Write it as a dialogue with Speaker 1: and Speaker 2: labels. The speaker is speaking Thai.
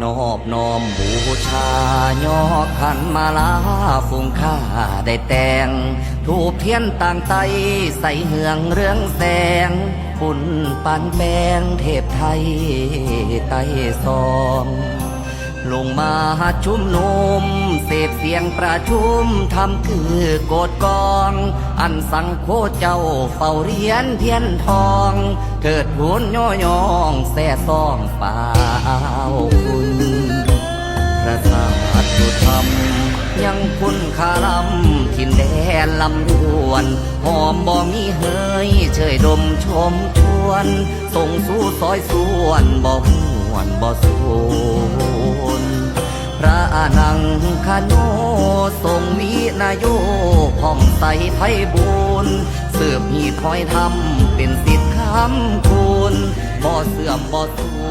Speaker 1: นอบน้อมบูชายอขันมาลาฟุงข้าได้แต่ง ถูกเทียนต่างไตใส่เหืองเรื่องแสงปุ่นปันแปงเทพไทยไตซอง ลงมาชุมนุม เสพเสียงประชุมทำคือโกดกอง อันสังโคเจ้าเฝ้าเรียนเทียนทอง เถิดพูนย่อยองแส่ซองป่าคุณพระศาสตุธรรม ยังคุณคาลำทินแดนลำดวน หอมบ่มีเฮยเชยดมชมชวน ส่งสู่ซอยส่วนบ่หวนบ่สูนพระอา นังคาโนทรงมีนายโยผ่องใสไพบูนเสืบหีดคอยทำเป็นสิทธิ์คำคุณบ่เสื่อมบ่สู